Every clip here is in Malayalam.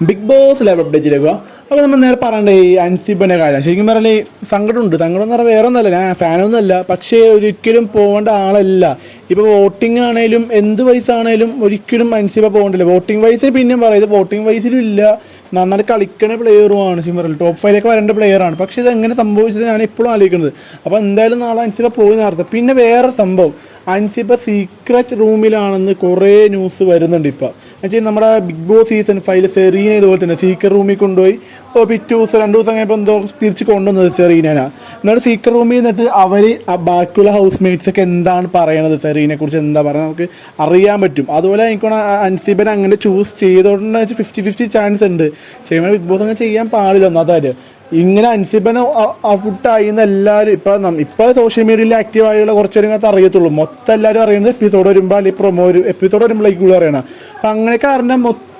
ബിഗ് ബോസ് ലൈവ് അപ്ഡേറ്റിലേക്ക് അപ്പോൾ നമ്മൾ നേരെ പറയണ്ടേ ഈ അൻസിബിന്റെ കാര്യം. ശരിക്കും പറഞ്ഞാൽ സങ്കടമുണ്ട്. സങ്കടം എന്ന് പറഞ്ഞാൽ വേറെ ഒന്നല്ല ഞാൻ ഫാനൊന്നുമല്ല. പക്ഷേ ഒരിക്കലും പോകേണ്ട ആളല്ല. ഇപ്പോൾ വോട്ടിംഗ് ആണേലും എന്ത് വയസ്സ് ആണേലും ഒരിക്കലും അൻസിബ പോകണ്ടില്ല. വോട്ടിംഗ് വയസ്സിൽ പിന്നെയും പറയുന്നത് വോട്ടിംഗ് വയസ്സിലും ഇല്ല. നന്നായിട്ട് കളിക്കണ പ്ലെയറുമാണ് ശരിക്കും ടോപ്പ് ഫൈവിലേക്ക് വരേണ്ട പ്ലെയറാണ് പക്ഷേ ഇത് എങ്ങനെ സംഭവിച്ചത് ഞാൻ ഇപ്പോഴും ആലോചിക്കുന്നത്. അപ്പോൾ എന്തായാലും നാളെ അൻസിബ പോയി നേരത്തെ. പിന്നെ വേറെ സംഭവം. അൻസിബ സീക്രറ്റ് റൂമിലാണെന്ന് കുറേ ന്യൂസ് വരുന്നുണ്ട് ഇപ്പം. എന്നുവെച്ചാൽ നമ്മുടെ Bigg Boss season five Serena ഇതുപോലെ തന്നെ സീക്രറ്റ് റൂമിൽ കൊണ്ടുപോയി പിറ്റേ ദിവസം രണ്ട് ദിവസം കഴിഞ്ഞപ്പോൾ എന്തോ തിരിച്ച് കൊണ്ടുവന്നത് സെറീനന. എന്നിട്ട് സീക്രട്ട് റൂമിൽ നിന്നിട്ട് അവർ ബാക്കിയുള്ള ഹൗസ് മേറ്റ്സ് ഒക്കെ എന്താണ് പറയണത് സെറീനെ കുറിച്ച് എന്താ പറയുന്നത് നമുക്ക് അറിയാൻ പറ്റും. അതുപോലെ എനിക്കാണ് അൻസിബൻ അങ്ങനെ ചൂസ് ചെയ്തോണ്ടെന്ന് വെച്ചാൽ ഫിഫ്റ്റി ഫിഫ്റ്റി ചാൻസ് ഉണ്ട്. പക്ഷേ ബിഗ് ബോസ് അങ്ങനെ ചെയ്യാൻ പാടില്ല ഒന്നാമത്തെ ഇങ്ങനെ അൻസിബൻ ഔട്ടായി എന്ന് എല്ലാവരും ഇപ്പം ഇപ്പോൾ സോഷ്യൽ മീഡിയയിൽ ആക്റ്റീവ് ആയുള്ള കുറച്ച് പേരും അറിയത്തുള്ളൂ. മൊത്തം എല്ലാവരും അറിയുന്നത് എപ്പിസോഡ് വരുമ്പോൾ അല്ലെങ്കിൽ പ്രൊമോ എപ്പിസോഡ് വരുമ്പോഴേക്കുള്ള അറിയണം അപ്പം അങ്ങനെയൊക്കെ അറിഞ്ഞാൽ മൊത്തം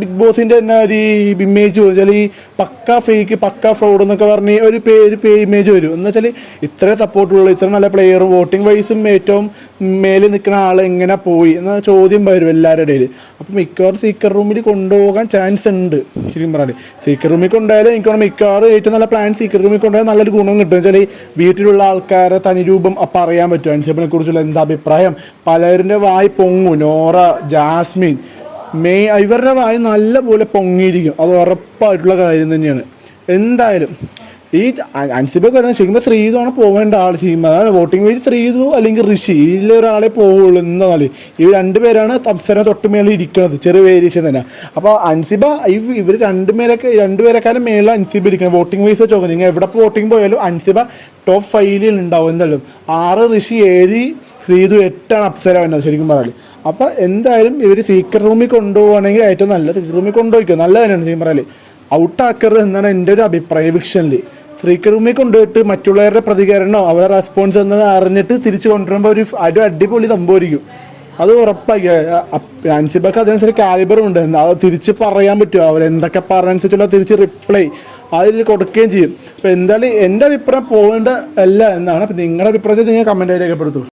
ബിഗ് ബോസിന്റെ തന്നെ ഒരു ഇമേജ് വെച്ചാൽ ഈ പക്ക ഫേക്ക് പക്ക ഫ്രോഡ് എന്നൊക്കെ പറഞ്ഞ് ഒരു പേര് പേ ഇമേജ് വരും. എന്ന് വെച്ചാൽ ഇത്ര സപ്പോർട്ടുള്ള ഇത്ര നല്ല പ്ലെയറും വോട്ടിംഗ് വൈസും ഏറ്റവും മേലിൽ നിൽക്കുന്ന ആൾ എങ്ങനെ പോയി? എന്ന ചോദ്യം വരും എല്ലാവരുടെ ഇടയിൽ അപ്പം മിക്കവാറും സീക്കർ റൂമിൽ കൊണ്ടുപോകാൻ ചാൻസ് ഉണ്ട്. ശരിക്കും പറഞ്ഞാൽ സീക്കർ റൂമിൽ കൊണ്ടുപോയാലും എനിക്ക് മിക്കവാറും ഏറ്റവും നല്ല പ്ലാൻ സീക്കർ റൂമിൽ കൊണ്ടുപോയാൽ നല്ലൊരു ഗുണം കിട്ടും. വെച്ചാൽ വീട്ടിലുള്ള ആൾക്കാരെ തനിരൂപം അപ്പം അറിയാൻ പറ്റും. അനുസരിപ്പിനെ കുറിച്ചുള്ള എന്താ അഭിപ്രായം? പലരുടെ വായി പൊങ്ങും. നോറ ജാസ്മിൻ മെയ് ഇവരുടെ വായി നല്ല പോലെ പൊങ്ങിയിരിക്കും. അത് ഉറപ്പായിട്ടുള്ള കാര്യം തന്നെയാണ്. എന്തായാലും ഈ അൻസിബൊക്കെ പറഞ്ഞാൽ ശരിക്കും ആണ് പോകേണ്ട ആൾ ശരിക്കും. അതാണ് വോട്ടിംഗ് വഴി ശ്രീതു അല്ലെങ്കിൽ ഋഷി ഇതിലെ ഒരാളെ പോവുള്ളൂ എന്നാൽ. ഇവർ രണ്ടുപേരാണ് അപ്സര തൊട്ട് മേലെ ഇരിക്കുന്നത്. ചെറിയ വേരിയേഷൻ തന്നെ. അപ്പോൾ അൻസിബ ഇവ ഇവർ രണ്ടുപേരൊക്കെ രണ്ടുപേരെക്കാളും മേലെ അൻസിബ ഇരിക്കുന്നത്. വോട്ടിംഗ് വൈസ് വെച്ച് നോക്കുന്നത് നിങ്ങൾ എവിടെ വോട്ടിംഗ് പോയാലും അൻസിബ ടോപ്പ് ഫൈവിൽ ഉണ്ടാവും എന്തായാലും. ആറ് ഋഷി ഏഴ് ശ്രീതു എട്ടാണ് അപ്സര വരുന്നത് ശരിക്കും പറഞ്ഞാൽ അപ്പോൾ എന്തായാലും ഇവർ സീക്രട്ട് റൂമിൽ കൊണ്ടുപോകുകയാണെങ്കിൽ ഏറ്റവും നല്ല സീക്രട്ട് റൂമിൽ കൊണ്ടുപോയിക്കോ. നല്ല ശരിക്കും ഔട്ട് ആക്കരുത് എന്നാണ് എന്റെ ഒരു അഭിപ്രായ വിക്ഷനിൽ സീക്രട്ട് റൂമിൽ കൊണ്ടുപോയിട്ട് മറ്റുള്ളവരുടെ പ്രതികരണമോ അവരുടെ റെസ്പോൺസ് എന്നത് അറിഞ്ഞിട്ട് തിരിച്ചു കൊണ്ടുവരുമ്പോൾ ഒരു ഒരു അടിപൊളി സംഭവിക്കും അത് ഉറപ്പാക്കി അൻസിബക്ക് അതിനനുസരിച്ച് കാലിബറും ഉണ്ട്. അത് തിരിച്ച് പറയാൻ പറ്റുമോ? അവരെന്തൊക്കെ പറഞ്ഞനുസരിച്ചുള്ള തിരിച്ച് റിപ്ലൈ അതിൽ കൊടുക്കുകയും ചെയ്യും. അപ്പോൾ എന്തായാലും എന്റെ അഭിപ്രായം പോകേണ്ട അല്ല എന്നാണ്. അപ്പം നിങ്ങളുടെ അഭിപ്രായത്തിൽ നിങ്ങൾ കമന്റായി രേഖപ്പെടുത്തും